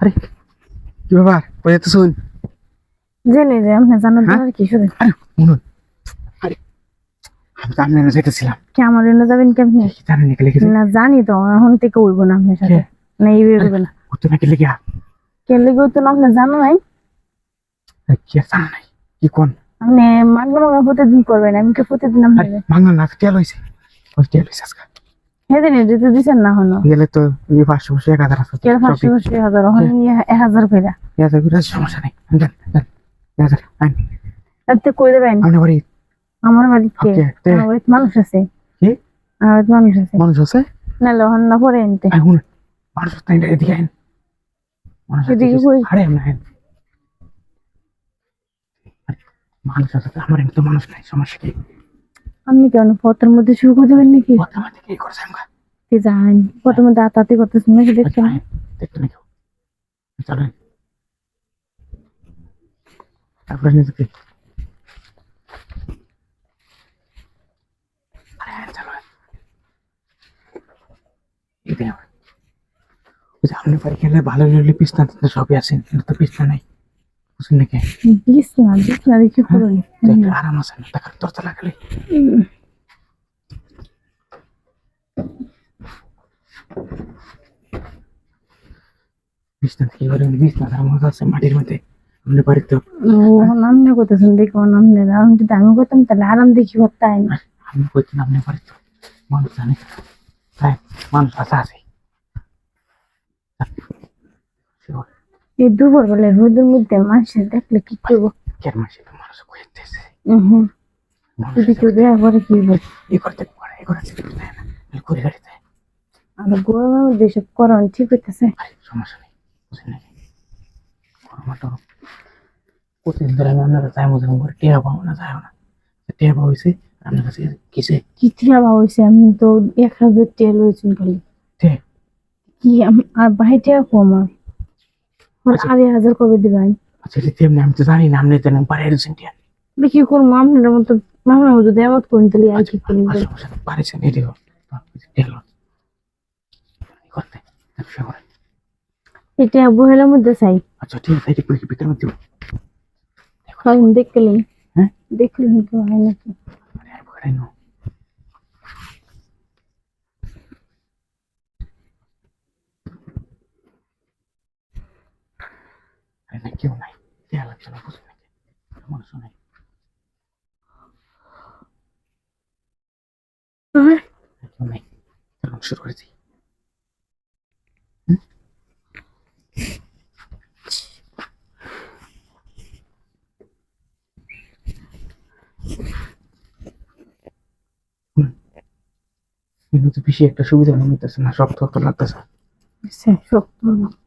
আরে কি ব্যাপার? কই যেতে শুন জেনে যে আপনি জানার হ্যাঁ? দরকার কি শুধু আরে শুনুন। আরে আমি তো আপনার যেতেছিলাম কি আমার জন্য যাবেন কি জানেন নাকি লিখে না জানি তো এখন থেকে উঠবো না আপনার সাথে। না এই বেরোবে না। করতে নাকি লিখে কে লেগে? তো না আপনি জানো নাই? কি জানা নাই? কি কোন? আপনি মাগনা মাগনা প্রতিদিন করবেন আমি কি প্রতিদিন আরে আপনাকে না টিয়া লইছে। ওই টিয়া লইছে আজকে। না হনো গেলে তো এই পাঁচশো বসে এক হাজার আছে কে পাঁচশো পাঁচশো হাজার ওখানে এক হাজার করে এক হাজার করে আছে, সমস্যা নেই। দেন দেন এক হাজার আইন তাতে কই দেবেন? আপনি বাড়ি আমার বাড়িতে ওকে আমার বাড়িতে মানুষ আছে। কি? আমার মানুষ আছে। মানুষ আছে? নাহলে ওখানে না পরে এনতে আই মানুষ আছে এদিকে আইন। মানুষ এদিকে কই? আরে আমরা আইন। মানুষ আছে আমার এমনি তো মানুষ নাই সমস্যা কি? আপনি কেন পথের মধ্যে শুরু করে দেবেন নাকি? কথা আমাদের কি করছে আমরা তুই জানেন পথের মধ্যে আতাতি করতেছেন নাকি দেখছেন? আইন, দেখতে নাকি চলেন। তারপরে নিজেকে। আরে আইন, চলো। আইন। এটাই আমার। ওই যে আপনি বাড়ি গেলে ভালো লাগলে পিস্তা টিস্তা সবই আছে কিন্তু তো পিস্তা নাই। বুঝলেন নাকি দিস না দিস না দেখি করুন তো একটু আরাম আছে না টাকার দরজা লাগালে বিছনা থেকে এবারে বিছনা তার মধ্যে আছে মাটির মধ্যে আপনি বাড়িতে ও নামনে করতেছেন দেখো নামনে আমি যদি আমি করতাম তাহলে আরাম এই দুপুর বেলা রোদের মধ্যে মানুষের দেখলে কি করব কেন মানুষ তো মানুষ কইতেছে হুম যদি কেউ দেয়া করে কি বল এই করতে পারে এই করতে দেয় না করে গাড়িতে আর গরমের মধ্যে এসব করন ঠিক হইতেছে সমস্যা নেই বুঝলেন নাকি গরমটা প্রতিদিন ধরে আমি আপনারা চাই মতো করে টেয়া পাবো না যাই না টেয়া পাওয়া হয়েছে আপনার কাছে কিসে কি টিয়া হয়েছে আমি তো এক হাজার টিয়া লয়েছেন খালি কি আর ভাই টিয়া কম আর আর আচ্ছা। হাজার কবে দিবেন আচ্ছা এটা তেমনি আমি তো জানি না আপনি জানেন পারে এরছেন টিয়া করব? আপনার মতো মামলা মতো দেওয়াত করেন তাহলে আর কি করুন সমস্যা নেই পারেছেন এটি হোক টেয়া লোন করতে ব্যবসা করে। এটা বহেলার মধ্যে চাই। আচ্ছা ঠিক আছে এটি বিক্রি মধ্যে দেখলেন? হ্যাঁ? দেখলেন তো হয় নাকি? আরে আর ভয় না কেউ নাই টেয়া লাগছে না বুঝলেন নাকি মানুষ নাই কেউ নাই চলুন শুরু করেছি কিন্তু বেশি একটা সুবিধা মনে হইতেছে না শক্ত শক্ত লাগতেছে শক্ত